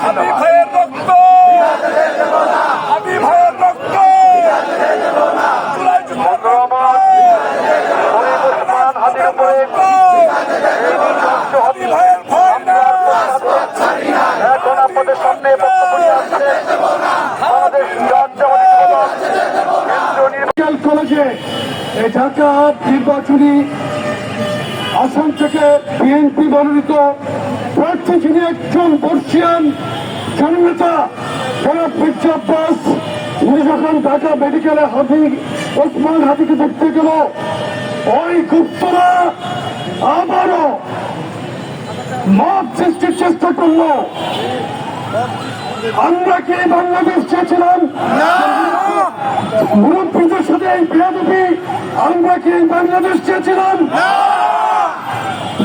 আমি ভাইয়ের রক্ত। আমি রক্ত। সামনে কলেজে ঢাকা নির্বাচনী আসাম থেকে বিএনপি মনোনীত প্রার্থী যিনি একজন বর্ষিয়ান জননেতা জনাব মির্জা আব্বাস উনি যখন ঢাকা মেডিকেলে হাতি ওসমান হাতিকে দেখতে গেল ওই গুপ্তরা আবারও মত সৃষ্টির চেষ্টা করল। আমরা কি বাংলাদেশ চেয়েছিলাম? মুরব্বীদের সাথে এই বেয়াদবি আমরা কি বাংলাদেশ চেয়েছিলাম?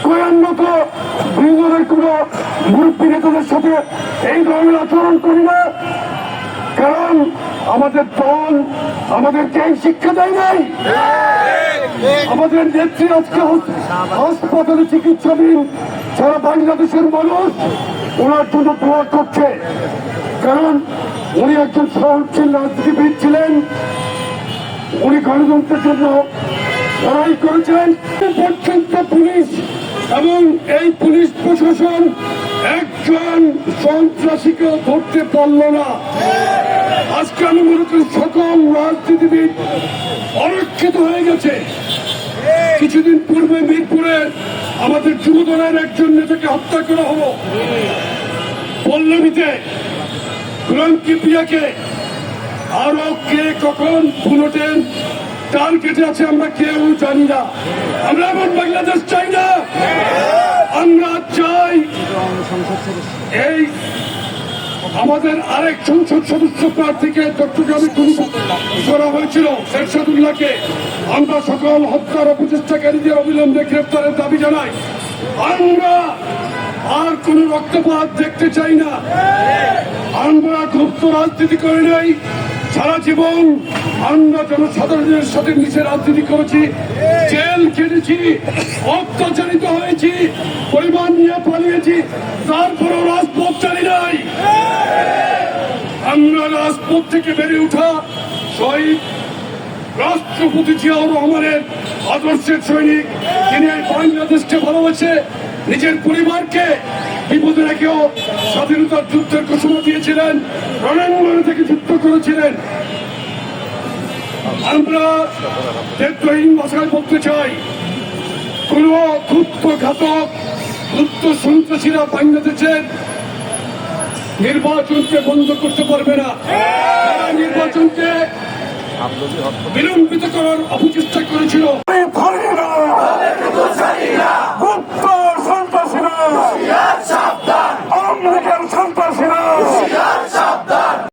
কয়ান্নত দুইজনের কোন মুরব্বী নেতাদের সাথে এই ধরনের আচরণ করি না। কারণ আমাদের দল আমাদেরকে এই শিক্ষা দেয় নাই। আমাদের নেত্রী আজকে হাসপাতালে চিকিৎসাধীন সারা বাংলাদেশের মানুষ ওনার জন্য দোয়া করছে। কারণ উনি একজন সহনশীল রাজনীতিবিদ ছিলেন। উনি গণতন্ত্রের জন্য লড়াই করেছেন পর্যন্ত পুলিশ এবং এই পুলিশ প্রশাসন একজন সন্ত্রাসীকে ধরতে পারল না। আজকে আমি মনে করি সকল রাজনীতিবিদ অরক্ষিত হয়ে গেছে। কিছুদিন পূর্বে মিরপুরে আমাদের যুবদলের একজন নেতাকে হত্যা করা হলো। পল্লবীতে গুলামকি প্রিয়াকে আরও কে কখন বুলেটের কেটে আছে, আমরা কেউ জানি না। আমরা এমন বাংলাদেশ চাই না। আমরা চাই এই আমাদের আরেক সংসদ সদস্য প্রার্থীকে চট্টগ্রামে করা হয়েছিল, শেরশাদুল্লাহকে। আমরা সকল হত্যার অপচেষ্টাকারীদের অবিলম্বে গ্রেপ্তারের দাবি জানাই। আমরা আর কোন রক্তপাত দেখতে চাই না। আমরা গুপ্ত রাজনীতি করে নাই। সারা জীবন আমরা জনসাধারণের সাথে মিশে রাজনীতি করেছি, জেল কেটেছি অত্যাচারিত হয়েছি পরিমাণ নিয়ে পালিয়েছি, তারপরও রাজপথ চালি নাই। আমরা রাজপথ থেকে বেড়ে উঠা শহীদ রাষ্ট্রপতি জিয়াউর রহমানের আদর্শের সৈনিক, তিনি এই বাংলাদেশকে ভালোবাসে নিজের পরিবারকে বিপদে রেখেও স্বাধীনতার যুদ্ধের ঘোষণা দিয়েছিলেন, রণাঙ্গন থেকে যুদ্ধ করেছিলেন। আমরা নেত্রহীন ভাষায় বলতে চাই, কোন ক্ষুদ্র ঘাতক ক্ষুদ্র সন্ত্রাসীরা বাংলাদেশের নির্বাচনকে বন্ধ করতে পারবে না। নির্বাচনকে বিলম্বিত করার অপচেষ্টা করেছিল।